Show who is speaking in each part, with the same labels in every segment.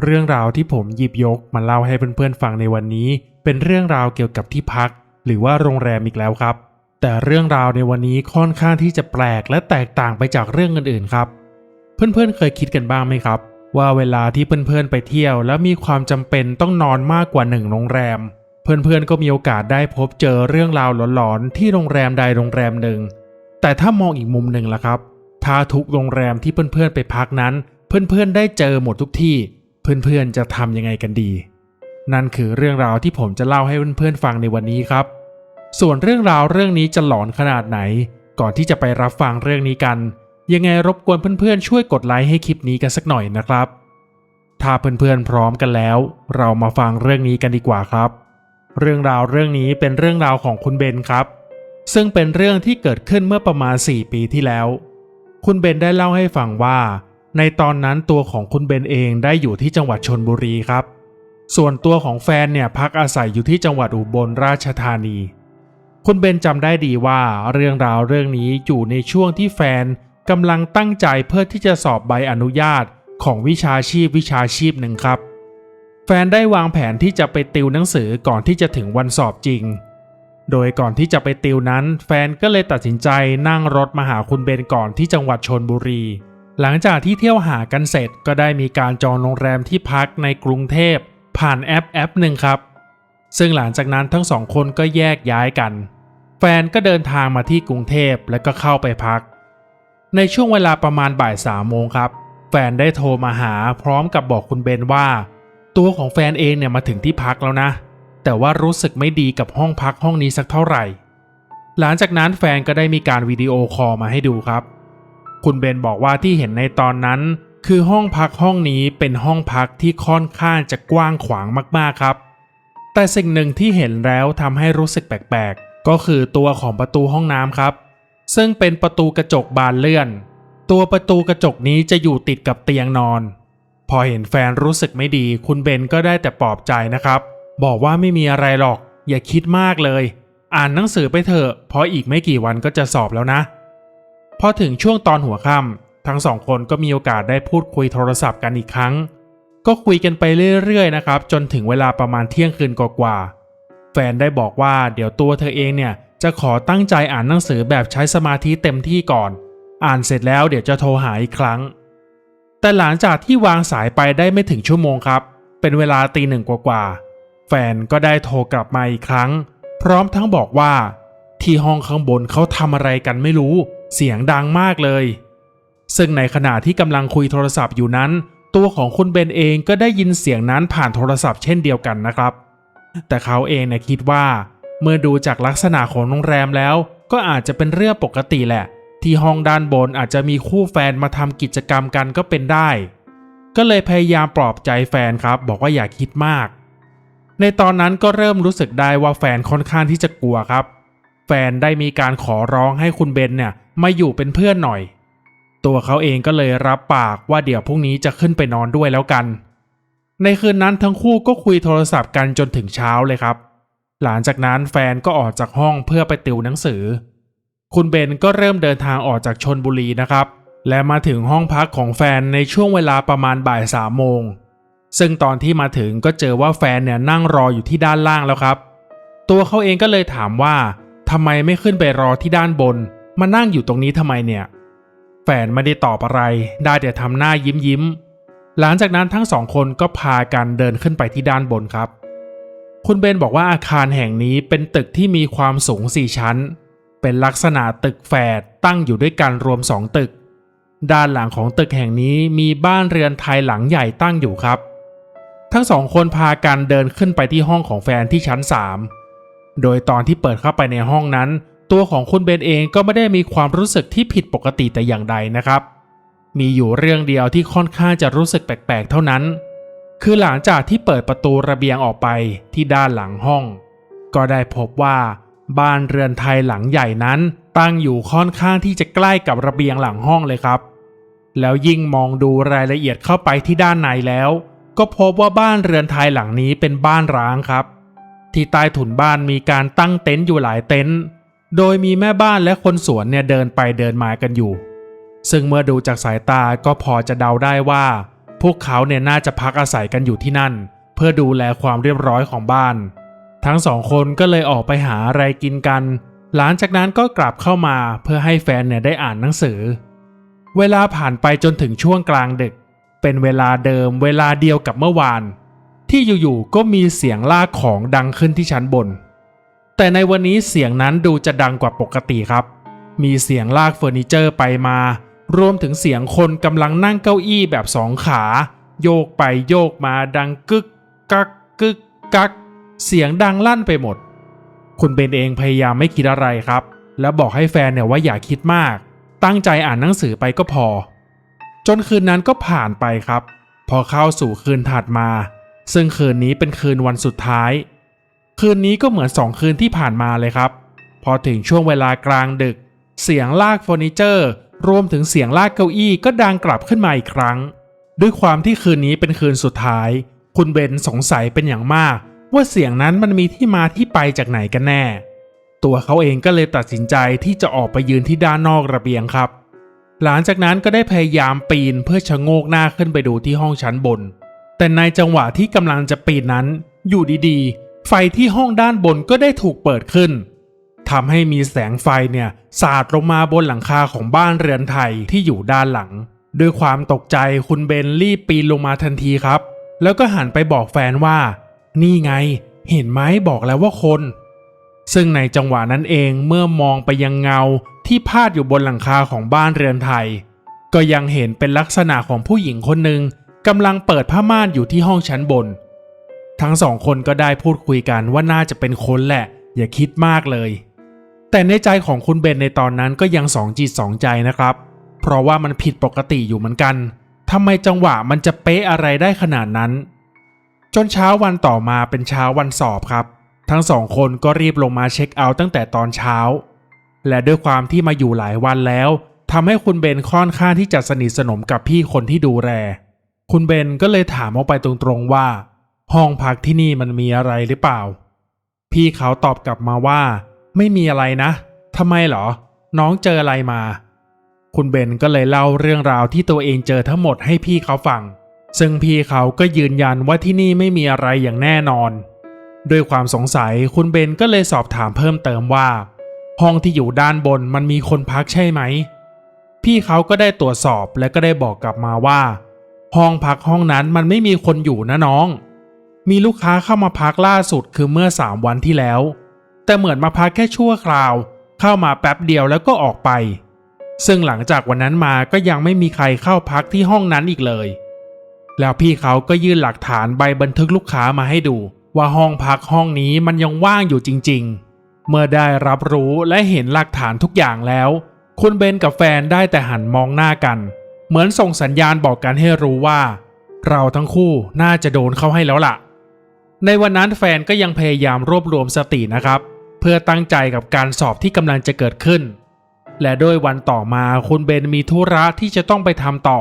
Speaker 1: เรื่องราวที่ผมหยิบยกมาเล่าให้เพื่อนๆฟังในวันนี้ เป็นเรื่องราวเกี่ยวกับที่พัก หรือว่าโรงแรมอีกแล้วครับ แต่เรื่องราวในวันนี้ค่อนข้างที่จะแปลกและแตกต่างไปจากเรื่องอื่นๆครับ เพื่อนๆเคยคิดกันบ้างไหมครับ ว่าเวลาที่เพื่อนๆไปเที่ยว แล้วมีความจำเป็นต้องนอนมากกว่าหนึ่งโรงแรม เพื่อนๆก็มีโอกาสได้พบเจอเรื่องราวหลอนๆที่โรงแรมใดโรงแรมหนึ่ง แต่ถ้ามองอีกมุมหนึ่งล่ะครับถ้าทุกโรงแรมที่เพื่อนๆไปพักนั้น เพื่อนๆได้เจอหมดทุกที่ เพื่อนๆจะทำยังไงกันดี นั่นคือเรื่องราวที่ผมจะเล่าให้เพื่อนๆฟังในวันนี้ครับ ส่วนเรื่องราวเรื่องนี้จะหลอนขนาดไหน ก่อนที่จะไปรับฟังเรื่องนี้กัน ยังไงรบกวนเพื่อนๆช่วยกดไลค์ให้คลิปนี้กันสักหน่อยนะครับ ถ้าเพื่อนๆพร้อมกันแล้ว เรามาฟังเรื่องนี้กันดีกว่าครับ เรื่องราวเรื่องนี้เป็นเรื่องราวของคุณเบนครับ ซึ่งเป็นเรื่องที่เกิดขึ้นเมื่อประมาณ 4 ปีที่แล้ว คุณเบนได้เล่าให้ฟังว่า ในตอนนั้นตัวของคุณเบนเองได้อยู่ที่จังหวัดชนบุรีครับ ส่วนตัวของแฟนเนี่ยพักอาศัยอยู่ที่จังหวัดอุบลราชธานี คุณเบนจำได้ดีว่าเรื่องราวเรื่องนี้อยู่ในช่วงที่แฟนกำลังตั้งใจเพื่อที่จะสอบใบอนุญาตของวิชาชีพวิชาชีพหนึ่งครับ แฟนได้วางแผนที่จะไปติวหนังสือก่อนที่จะถึงวันสอบจริง โดยก่อนที่จะไปติวนั้น แฟนก็เลยตัดสินใจนั่งรถมาหาคุณเบนก่อนที่จังหวัดชนบุรี หลังจากที่เที่ยวหากันเสร็จก็ได้มีการจองโรงแรมที่พักในกรุงเทพ ผ่านแอปแอปหนึ่งครับ ซึ่งหลังจากนั้นทั้งสองคนก็แยกย้ายกัน แฟนก็เดินทางมาที่กรุงเทพแล้วก็เข้าไปพัก ในช่วงเวลาประมาณบ่ายสามโมงครับ แฟนได้โทรมาหาพร้อมกับบอกคุณเบนว่า ตัวของแฟนเองเนี่ยมาถึงที่พักแล้วนะ แต่ว่ารู้สึกไม่ดีกับห้องพักห้องนี้สักเท่าไหร่ หลังจากนั้นแฟนก็ได้มีการวิดีโอคอลมาให้ดูครับ คุณเบนบอกว่าที่เห็นในตอนนั้น คือห้องพักห้องนี้เป็นห้องพักที่ค่อนข้างจะกว้างขวางมากๆครับ แต่สิ่งหนึ่งที่เห็นแล้วทำให้รู้สึกแปลกๆ ก็คือตัวของประตูห้องน้ำครับ ซึ่งเป็นประตูกระจกบานเลื่อน ตัวประตูกระจกนี้จะอยู่ติดกับเตียงนอน พอเห็นแฟนรู้สึกไม่ดี คุณเบนก็ได้แต่ปลอบใจนะครับ บอกว่าไม่มีอะไรหรอก อย่าคิดมากเลย อ่านหนังสือไปเถอะเพราะอีกไม่กี่วันก็จะสอบแล้วนะ พอถึงช่วงตอนหัวค่ำทั้งสองคนก็มีโอกาสได้พูดคุยโทรศัพท์กันอีกครั้ง ก็คุยกันไปเรื่อยๆนะครับ จนถึงเวลาประมาณเที่ยงคืนกว่าๆแฟนได้บอกว่าเดี๋ยวตัวเธอเองเนี่ยจะขอตั้งใจอ่านหนังสือแบบใช้สมาธิเต็มที่ก่อน อ่านเสร็จแล้วเดี๋ยวจะโทรหาอีกครั้ง แต่หลังจากที่วางสายไปได้ไม่ถึงชั่วโมงครับ เป็นเวลาตีหนึ่งกว่าๆแฟนก็ได้โทรกลับมาอีกครั้ง พร้อมทั้งบอกว่า ที่ห้องข้างบนเขาทำอะไรกันไม่รู้ เสียงดังมากเลย ซึ่งในขณะที่กำลังคุยโทรศัพท์อยู่นั้น ตัวของคุณเบนเองก็ได้ยินเสียงนั้นผ่านโทรศัพท์เช่นเดียวกันนะครับ แต่เขาเองเนี่ยคิดว่า เมื่อดูจากลักษณะของโรงแรมแล้ว ก็อาจจะเป็นเรื่องปกติแหละ ที่ห้องด้านบนอาจจะมีคู่แฟนมาทำกิจกรรมกันก็เป็นได้ ก็เลยพยายามปลอบใจแฟนครับ บอกว่าอย่าคิดมากในตอนนั้นก็เริ่มรู้สึกได้ว่าแฟนค่อนข้างที่จะกลัวครับ แฟนได้มีการขอร้องให้คุณเบนเนี่ย มาอยู่เป็นเพื่อนหน่อย ตัวเขาเองก็เลยรับปากว่าเดี๋ยวพรุ่งนี้จะขึ้นไปนอนด้วยแล้วกัน ในคืนนั้นทั้งคู่ก็คุยโทรศัพท์กันจนถึงเช้าเลยครับ หลังจากนั้นแฟนก็ออกจากห้องเพื่อไปติวหนังสือ คุณเบนก็เริ่มเดินทางออกจากชนบุรีนะครับ และมาถึงห้องพักของแฟนในช่วงเวลาประมาณบ่ายสามโมงซึ่งตอนที่มาถึงก็เจอว่าแฟนเนี่ยนั่งรออยู่ที่ด้านล่างแล้วครับ ตัวเขาเองก็เลยถามว่าทำไมไม่ขึ้นไปรอที่ด้านบน มานั่งอยู่ตรงนี้ทำไมเนี่ย แฟนไม่ได้ตอบอะไร ได้แต่ทำหน้ายิ้มยิ้ม หลังจากนั้นทั้งสองคนก็พากันเดินขึ้นไปที่ด้านบนครับ คุณเบนบอกว่าอาคารแห่งนี้เป็นตึกที่มีความสูง 4 ชั้น เป็นลักษณะตึกแฝดตั้งอยู่ด้วยกันรวม 2 ตึก ด้านหลังของตึกแห่งนี้มีบ้านเรือนไทยหลังใหญ่ตั้งอยู่ครับ ทั้งสองคนพากันเดินขึ้นไปที่ห้องของแฟนที่ชั้น 3 โดยตอนที่เปิดเข้าไปในห้องนั้น ตัวของคุณเบนเองก็ไม่ได้มีความรู้สึกที่ผิดปกติแต่อย่างใดนะครับ มีอยู่เรื่องเดียวที่ค่อนข้างจะรู้สึกแปลกๆ เท่านั้น คือหลังจากที่เปิดประตูระเบียงออกไปที่ด้านหลังห้อง ก็ได้พบว่าบ้านเรือนไทยหลังใหญ่นั้น ตั้งอยู่ค่อนข้างที่จะใกล้กับระเบียงหลังห้องเลยครับ แล้วยิ่งมองดูรายละเอียดเข้าไปที่ด้านในแล้ว ก็พบว่าบ้านเรือนไทยหลังนี้เป็นบ้านร้างครับ ที่ใต้ถุนบ้านมีการตั้งเต็นท์อยู่หลายเต็นท์ โดยมีแม่บ้านและคนสวนเนี่ยเดินไปเดินมากันอยู่ ซึ่งเมื่อดูจากสายตาก็พอจะเดาได้ว่า พวกเขาเนี่ยน่าจะพักอาศัยกันอยู่ที่นั่น เพื่อดูแลความเรียบร้อยของบ้าน ทั้งสองคนก็เลยออกไปหาอะไรกินกัน หลังจากนั้นก็กลับเข้ามาเพื่อให้แฟนเนี่ยได้อ่านหนังสือ เวลาผ่านไปจนถึงช่วงกลางดึก เป็นเวลาเดิมเวลาเดียวกับเมื่อวาน ที่อยู่ๆก็มีเสียงลากของดังขึ้นที่ชั้นบน แต่ในวันนี้เสียงนั้นดูจะดังกว่าปกติครับ มีเสียงลากเฟอร์นิเจอร์ไปมา รวมถึงเสียงคนกำลังนั่งเก้าอี้แบบสองขา โยกไปโยกมาดังกึกกักกึกกัก เสียงดังลั่นไปหมด คุณเบนเองพยายามไม่คิดอะไรครับ แล้วบอกให้แฟนเนี่ยว่าอย่าคิดมาก ตั้งใจอ่านหนังสือไปก็พอ จนคืนนั้นก็ผ่านไปครับ พอเข้าสู่คืนถัดมา ซึ่งคืนนี้เป็นคืนวันสุดท้าย คืนนี้ก็เหมือนสองคืนที่ผ่านมาเลยครับ พอถึงช่วงเวลากลางดึก เสียงลากเฟอร์นิเจอร์ รวมถึงเสียงลากเก้าอี้ก็ดังกลับขึ้นมาอีกครั้ง ด้วยความที่คืนนี้เป็นคืนสุดท้าย คุณเบนสงสัยเป็นอย่างมาก ว่าเสียงนั้นมันมีที่มาที่ไปจากไหนกันแน่ ตัวเขาเองก็เลยตัดสินใจที่จะออกไปยืนที่ด้านนอกระเบียงครับ หลังจากนั้นก็ได้พยายามปีนเพื่อชะโงกหน้าขึ้นไปดูที่ห้องชั้นบน แต่ในจังหวะที่กำลังจะปีนนั้น อยู่ดีๆ ไฟที่ห้องด้านบนก็ได้ถูกเปิดขึ้นทำให้มีแสงไฟเนี่ยสาดลงมาบนหลังคาของบ้านเรือนไทยที่อยู่ด้านหลัง ด้วยความตกใจคุณเบนรีบปีนลงมาทันทีครับ แล้วก็หันไปบอกแฟนว่า นี่ไง เห็นไหมบอกแล้วว่าคน ซึ่งในจังหวะนั้นเองเมื่อมองไปยังเงาที่พาดอยู่บนหลังคาของบ้านเรือนไทย ก็ยังเห็นเป็นลักษณะของผู้หญิงคนหนึ่งกำลังเปิดผ้าม่านอยู่ที่ห้องชั้นบน ทั้งสองคนก็ได้พูดคุยกันว่าน่าจะเป็นคนแหละ อย่าคิดมากเลย แต่ในใจของคุณเบนในตอนนั้นก็ยังสองจิตสองใจนะครับ เพราะว่ามันผิดปกติอยู่เหมือนกันทำไมจังหวะมันจะเป๊ะอะไรได้ขนาดนั้น จนเช้าวันต่อมาเป็นเช้าวันสอบครับ ทั้งสองคนก็รีบลงมาเช็คเอาท์ตั้งแต่ตอนเช้า และด้วยความที่มาอยู่หลายวันแล้วทำให้คุณเบนค่อนข้างที่จะสนิทสนมกับพี่คนที่ดูแลคุณเบนก็เลยถามออกไปตรงๆว่า ห้องพักที่นี่มันมีอะไรหรือเปล่า พี่เขาตอบกลับมาว่า ไม่มีอะไรนะทำไมเหรอ น้องเจออะไรมา คุณเบนก็เลยเล่าเรื่องราวที่ตัวเองเจอทั้งหมดให้พี่เขาฟัง ซึ่งพี่เขาก็ยืนยันว่าที่นี่ไม่มีอะไรอย่างแน่นอน ด้วยความสงสัยคุณเบนก็เลยสอบถามเพิ่มเติมว่า ห้องที่อยู่ด้านบนมันมีคนพักใช่ไหม พี่เขาก็ได้ตรวจสอบและก็ได้บอกกลับมาว่า ห้องพักห้องนั้นมันไม่มีคนอยู่นะน้อง มีลูกค้าเข้ามาพักล่าสุดคือเมื่อ 3 วันที่แล้ว แต่เหมือนมาพักแค่ชั่วคราว เข้ามาแป๊บเดียวแล้วก็ออกไป ซึ่งหลังจากวันนั้นมาก็ยังไม่มีใครเข้าพักที่ห้องนั้นอีกเลย แล้วพี่เขาก็ยื่นหลักฐานใบบันทึกลูกค้ามาให้ดู ว่าห้องพักห้องนี้มันยังว่างอยู่จริง ๆ เมื่อได้รับรู้และเห็นหลักฐานทุกอย่างแล้ว คุณเบนกับแฟนได้แต่หันมองหน้ากัน เหมือนส่งสัญญาณบอกกันให้รู้ว่า เราทั้งคู่น่าจะโดนเข้าให้แล้วล่ะ ในวันนั้นแฟนก็ยังพยายามรวบรวมสตินะครับ เพื่อตั้งใจกับการสอบที่กำลังจะเกิดขึ้น และด้วยวันต่อมาคุณเบนมีธุระที่จะต้องไปทำต่อ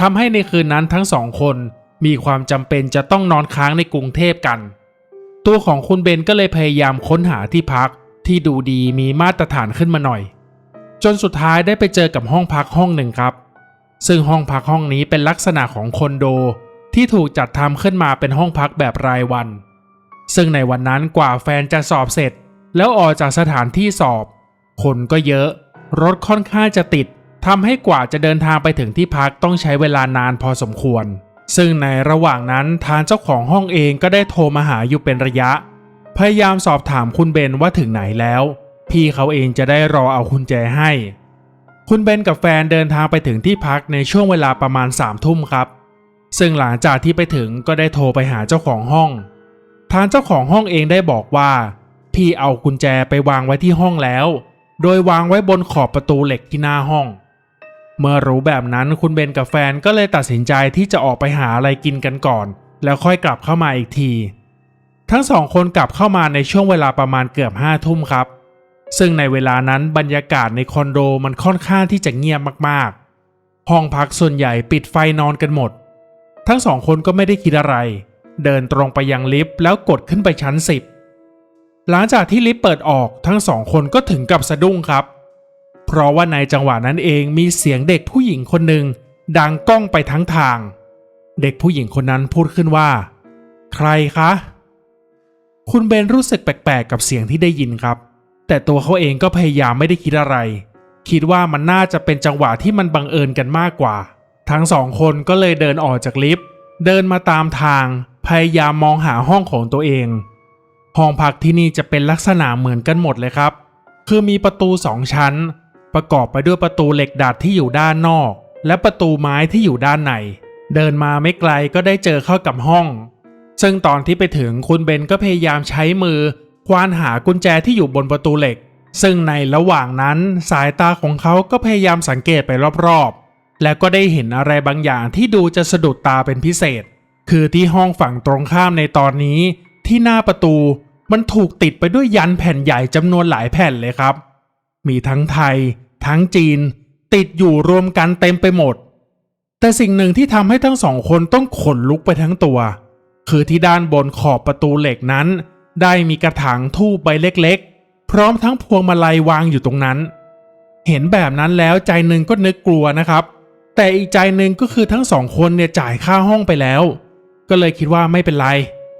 Speaker 1: ทำให้ในคืนนั้นทั้งสองคนมีความจำเป็นจะต้องนอนค้างในกรุงเทพกัน ตัวของคุณเบนก็เลยพยายามค้นหาที่พักที่ดูดีมีมาตรฐานขึ้นมาหน่อย จนสุดท้ายได้ไปเจอกับห้องพักห้องหนึ่งครับ ซึ่งห้องพักห้องนี้เป็นลักษณะของคอนโด ที่ถูกจัดทำขึ้นมาเป็นห้องพักแบบรายวัน ซึ่งในวันนั้นกว่าแฟนจะสอบเสร็จ แล้วออกจากสถานที่สอบ คนก็เยอะ รถค่อนข้างจะติดทำให้กว่าจะเดินทางไปถึงที่พักต้องใช้เวลานานพอสมควร ซึ่งในระหว่างนั้นทางเจ้าของห้องเองก็ได้โทรมาหาอยู่เป็นระยะ พยายามสอบถามคุณเบนว่าถึงไหนแล้ว พี่เขาเองจะได้รอเอากุญแจให้ คุณเบนกับแฟนเดินทางไปถึงที่พักในช่วงเวลาประมาณสามทุ่มครับ ซึ่งหลังจากที่ไปถึงก็ได้โทรไปหาเจ้าของห้อง ทางเจ้าของห้องเองได้บอกว่า พี่เอากุญแจไปวางไว้ที่ห้องแล้ว โดยวางไว้บนขอบประตูเหล็กที่หน้าห้อง เมื่อรู้แบบนั้นคุณเบนกับแฟนก็เลยตัดสินใจที่จะออกไปหาอะไรกินกันก่อน แล้วค่อยกลับเข้ามาอีกที ทั้งสองคนกลับเข้ามาในช่วงเวลาประมาณเกือบห้าทุ่มครับ ซึ่งในเวลานั้นบรรยากาศในคอนโดมันค่อนข้างที่จะเงียบมากๆ ห้องพักส่วนใหญ่ปิดไฟนอนกันหมด ทั้งสองคนก็ไม่ได้คิดอะไร เดินตรงไปยังลิฟต์แล้วกดขึ้นไปชั้น10หลังจากที่ลิฟต์เปิดออกทั้งสองคนก็ถึงกับสะดุ้งครับ เพราะว่าในจังหวะนั้นเองมีเสียงเด็กผู้หญิงคนหนึ่งดังก้องไปทั้งทาง เด็กผู้หญิงคนนั้นพูดขึ้นว่า ใครคะ คุณเบนรู้สึกแปลกๆกับเสียงที่ได้ยินครับ แต่ตัวเขาเองก็พยายามไม่ได้คิดอะไร คิดว่ามันน่าจะเป็นจังหวะที่มันบังเอิญกันมากกว่า ทั้งสองคนก็เลยเดินออกจากลิฟต์ เดินมาตามทาง พยายามมองหาห้องของตัวเอง ห้องพักที่นี่จะเป็นลักษณะเหมือนกันหมดเลยครับ คือมีประตูสองชั้น ประกอบไปด้วยประตูเหล็กดัดที่อยู่ด้านนอก และประตูไม้ที่อยู่ด้านใน เดินมาไม่ไกลก็ได้เจอเข้ากับห้อง ซึ่งตอนที่ไปถึงคุณเบนก็พยายามใช้มือ ควานหากุญแจที่อยู่บนประตูเหล็ก ซึ่งในระหว่างนั้นสายตาของเขาก็พยายามสังเกตไปรอบๆ และก็ได้เห็นอะไรบางอย่างที่ดูจะสะดุดตาเป็นพิเศษ คือที่ห้องฝั่งตรงข้ามในตอนนี้ ที่หน้าประตูมันถูกติดไปด้วยยันแผ่นใหญ่จำนวนหลายแผ่นเลยครับ มีทั้งไทย ทั้งจีน ติดอยู่รวมกันเต็มไปหมด แต่สิ่งหนึ่งที่ทำให้ทั้งสองคนต้องขนลุกไปทั้งตัว คือที่ด้านบนขอบประตูเหล็กนั้น ได้มีกระถางทูบใบเล็กๆ พร้อมทั้งพวงมาลัยวางอยู่ตรงนั้น เห็นแบบนั้นแล้วใจหนึ่งก็นึกกลัวนะครับ แต่อีกใจหนึ่งก็คือทั้งสองคนเนี่ยจ่ายค่าห้องไปแล้ว ก็เลยคิดว่าไม่เป็นไร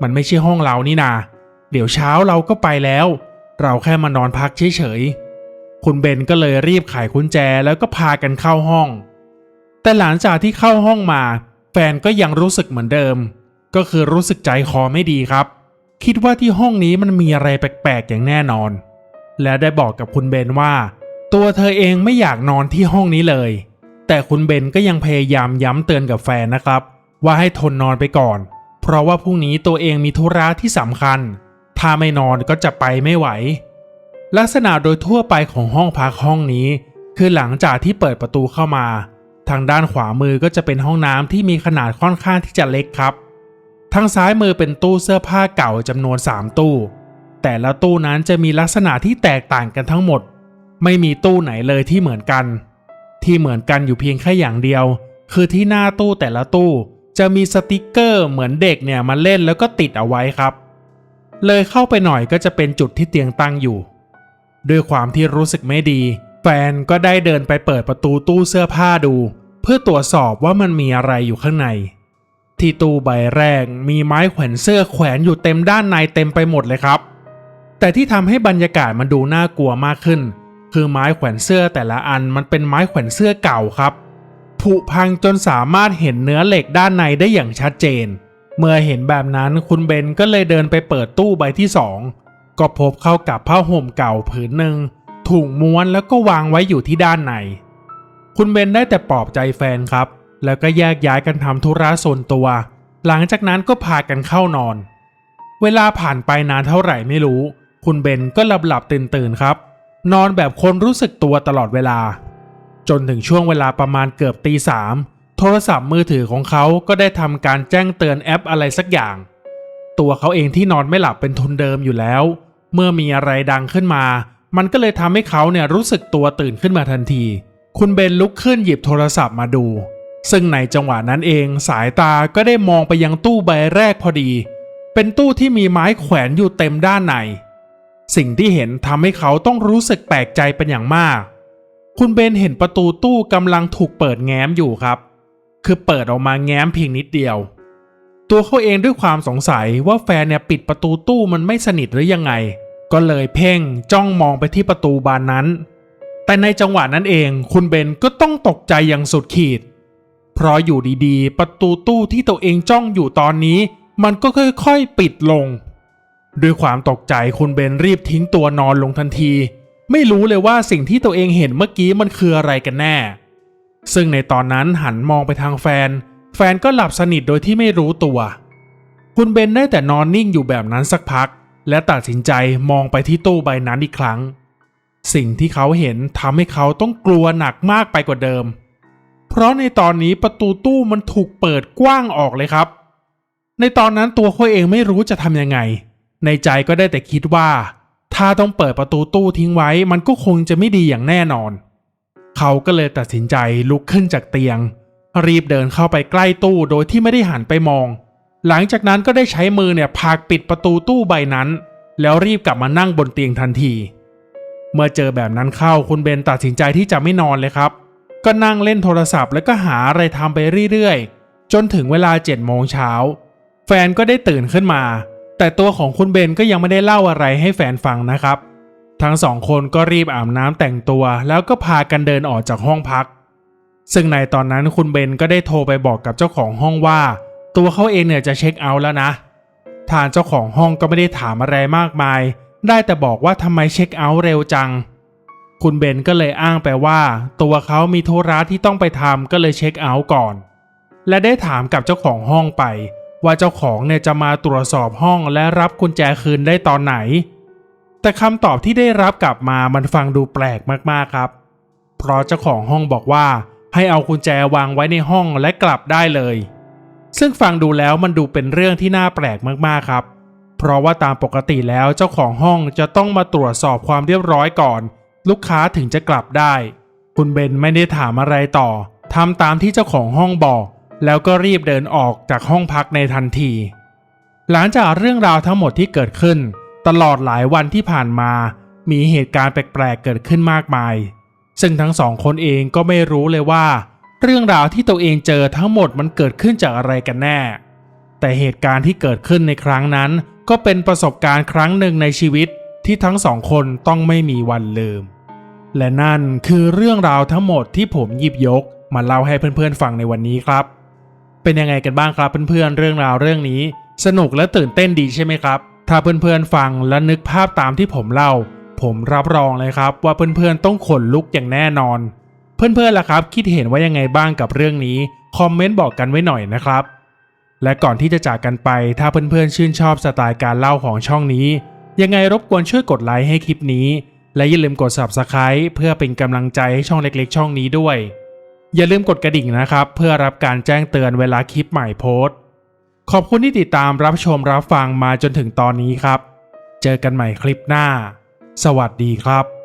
Speaker 1: มันไม่ใช่ห้องเรานี่นา เดี๋ยวเช้าเราก็ไปแล้ว เราแค่มานอนพักเฉยๆ คุณเบนก็เลยรีบไขกุญแจแล้วก็พากันเข้าห้อง แต่หลังจากที่เข้าห้องมา แฟนก็ยังรู้สึกเหมือนเดิม ก็คือรู้สึกใจคอไม่ดีครับ คิดว่าที่ห้องนี้มันมีอะไรแปลกๆอย่างแน่นอน และได้บอกกับคุณเบนว่า ตัวเธอเองไม่อยากนอนที่ห้องนี้เลย แต่คุณเบนก็ยังพยายามย้ำเตือนกับแฟนนะครับ ว่าให้ทนนอนไปก่อน เพราะว่าพรุ่งนี้ตัวเองมีธุระที่สำคัญ ถ้าไม่นอนก็จะไปไม่ไหว ลักษณะโดยทั่วไปของห้องพักห้องนี้ คือหลังจากที่เปิดประตูเข้ามา ทางด้านขวามือก็จะเป็นห้องน้ำที่มีขนาดค่อนข้างที่จะเล็กครับ ทางซ้ายมือเป็นตู้เสื้อผ้าเก่าจำนวน 3 ตู้ แต่ละตู้นั้นจะมีลักษณะที่แตกต่างกันทั้งหมด ไม่มีตู้ไหนเลยที่เหมือนกัน ที่เหมือนกันอยู่เพียงแค่อย่างเดียว คือที่หน้าตู้แต่ละตู้ จะมีสติกเกอร์เหมือนเด็กเนี่ยมาเล่นแล้วก็ติดเอาไว้ครับ เลยเข้าไปหน่อยก็จะเป็นจุดที่เตียงตั้งอยู่ ด้วยความที่รู้สึกไม่ดี แฟนก็ได้เดินไปเปิดประตูตู้เสื้อผ้าดู เพื่อตรวจสอบว่ามันมีอะไรอยู่ข้างใน ที่ตู้ใบแรกมีไม้แขวนเสื้อแขวนอยู่เต็มด้านในเต็มไปหมดเลยครับ แต่ที่ทำให้บรรยากาศมันดูน่ากลัวมากขึ้น คือไม้แขวนเสื้อแต่ละอันมันเป็นไม้แขวนเสื้อเก่าครับผุพังจนสามารถเห็นเนื้อเหล็กด้านในได้อย่างชัดเจน เมื่อเห็นแบบนั้นคุณเบนก็เลยเดินไปเปิดตู้ใบที่สองก็พบเข้ากับผ้าห่มเก่าผืนหนึ่งถูกม้วนแล้วก็วางไว้อยู่ที่ด้านใน คุณเบนได้แต่ปลอบใจแฟนครับ แล้วก็แยกย้ายกันทำธุระส่วนตัว หลังจากนั้นก็พากันเข้านอน เวลาผ่านไปนานเท่าไหร่ไม่รู้ คุณเบนก็หลับหลับตื่นตื่นครับ นอนแบบคนรู้สึกตัวตลอดเวลา จนถึงช่วงเวลาประมาณเกือบตีสามโทรศัพท์มือถือของเขาก็ได้ทำการแจ้งเตือนแอปอะไรสักอย่าง ตัวเขาเองที่นอนไม่หลับเป็นทุนเดิมอยู่แล้ว เมื่อมีอะไรดังขึ้นมา มันก็เลยทำให้เขาเนี่ยรู้สึกตัวตื่นขึ้นมาทันที คุณเบนลุกขึ้นหยิบโทรศัพท์มาดู ซึ่งในจังหวะนั้นเองสายตาก็ได้มองไปยังตู้ใบแรกพอดี เป็นตู้ที่มีไม้แขวนอยู่เต็มด้านใน สิ่งที่เห็นทำให้เขาต้องรู้สึกแปลกใจเป็นอย่างมาก คุณเบนเห็นประตูตู้กำลังถูกเปิดแง้มอยู่ครับ คือเปิดออกมาแง้มเพียงนิดเดียว ตัวเขาเองด้วยความสงสัยว่าแฟนเนี่ยปิดประตูตู้มันไม่สนิทหรือยังไง ก็เลยเพ่งจ้องมองไปที่ประตูบานนั้น แต่ในจังหวะนั้นเองคุณเบนก็ต้องตกใจอย่างสุดขีด เพราะอยู่ดีๆ ประตูตู้ที่ตัวเองจ้องอยู่ตอนนี้ มันก็ค่อยๆ ปิดลง ด้วยความตกใจคุณเบนรีบทิ้งตัวนอนลงทันที ไม่รู้เลยว่าสิ่งที่ตัวเองเห็นเมื่อกี้มันคืออะไรกันแน่ ซึ่งในตอนนั้นหันมองไปทางแฟน แฟนก็หลับสนิทโดยที่ไม่รู้ตัว คุณเบนได้แต่นอนนิ่งอยู่แบบนั้นสักพัก และตัดสินใจมองไปที่ตู้ใบนั้นอีกครั้ง สิ่งที่เขาเห็นทำให้เขาต้องกลัวหนักมากไปกว่าเดิม เพราะในตอนนี้ประตูตู้มันถูกเปิดกว้างออกเลยครับ ในตอนนั้นตัวเขาเองไม่รู้จะทำยังไง ในใจก็ได้แต่คิดว่า ถ้าต้องเปิดประตูตู้ทิ้งไว้มันก็คงจะไม่ดีอย่างแน่นอน เขาก็เลยตัดสินใจลุกขึ้นจากเตียง รีบเดินเข้าไปใกล้ตู้โดยที่ไม่ได้หันไปมอง หลังจากนั้นก็ได้ใช้มือเนี่ยพากปิดประตูตู้ใบนั้น แล้วรีบกลับมานั่งบนเตียงทันที เมื่อเจอแบบนั้นเข้าคุณเบนตัดสินใจที่จะไม่นอนเลยครับ ก็นั่งเล่นโทรศัพท์แล้วก็หาอะไรทำไปเรื่อยๆ จนถึงเวลา7จ็ดโมงเช้าแฟนก็ได้ตื่นขึ้นมา แต่ตัวของคุณเบนก็ยังไม่ได้เล่าอะไรให้แฟนฟังนะครับ ทั้งสองคนก็รีบอาบน้ำแต่งตัว แล้วก็พากันเดินออกจากห้องพัก ซึ่งในตอนนั้นคุณเบนก็ได้โทรไปบอกกับเจ้าของห้องว่า ตัวเขาเองเนี่ยจะเช็คเอาท์แล้วนะทางเจ้าของห้องก็ไม่ได้ถามอะไรมากมาย ได้แต่บอกว่าทำไมเช็คเอาท์เร็วจัง คุณเบนก็เลยอ้างไปว่า ตัวเขามีธุระที่ต้องไปทำก็เลยเช็คเอาท์ก่อน และได้ถามกับเจ้าของห้องไป ว่าเจ้าของเนี่ยจะมาตรวจสอบห้องและรับกุญแจคืนได้ตอนไหน แต่คำตอบที่ได้รับกลับมามันฟังดูแปลกมากๆครับ เพราะเจ้าของห้องบอกว่าให้เอากุญแจวางไว้ในห้องและกลับได้เลย ซึ่งฟังดูแล้วมันดูเป็นเรื่องที่น่าแปลกมากๆครับ เพราะว่าตามปกติแล้วเจ้าของห้องจะต้องมาตรวจสอบความเรียบร้อยก่อน ลูกค้าถึงจะกลับได้ คุณเบนไม่ได้ถามอะไรต่อทำตามที่เจ้าของห้องบอก แล้วก็รีบเดินออกจากห้องพักในทันที หลังจากเรื่องราวทั้งหมดที่เกิดขึ้น ตลอดหลายวันที่ผ่านมา มีเหตุการณ์แปลกๆเกิดขึ้นมากมาย ซึ่งทั้งสองคนเองก็ไม่รู้เลยว่า เรื่องราวที่ตัวเองเจอทั้งหมดมันเกิดขึ้นจากอะไรกันแน่ แต่เหตุการณ์ที่เกิดขึ้นในครั้งนั้น ก็เป็นประสบการณ์ครั้งหนึ่งในชีวิตที่ทั้งสองคนต้องไม่มีวันลืม และนั่นคือเรื่องราวทั้งหมดที่ผมหยิบยกมาเล่าให้เพื่อนๆฟังในวันนี้ครับ เป็นยังไงกันบ้างครับเพื่อนๆเรื่องราวเรื่องนี้ สนุกและตื่นเต้นดีใช่ไหมครับ ถ้าเพื่อนๆฟังและนึกภาพตามที่ผมเล่า ผมรับรองเลยครับว่าเพื่อนๆต้องขนลุกอย่างแน่นอน เพื่อนๆล่ะครับ คิดเห็นว่ายังไงบ้างกับเรื่องนี้คอมเมนต์บอกกันไว้หน่อยนะครับ และก่อนที่จะจากกันไป ถ้าเพื่อนๆชื่นชอบสไตล์การเล่าของช่องนี้ ยังไงรบกวนช่วยกดไลค์ให้คลิปนี้ และอย่าลืมกด Subscribe เพื่อเป็นกำลังใจให้ช่องเล็กๆ ช่องนี้ด้วย อย่าลืมกดกระดิ่งนะครับ เพื่อรับการแจ้งเตือนเวลาคลิปใหม่โพสต์ ขอบคุณที่ติดตามรับชมรับฟังมาจนถึงตอนนี้ครับ เจอกันใหม่คลิปหน้า สวัสดีครับ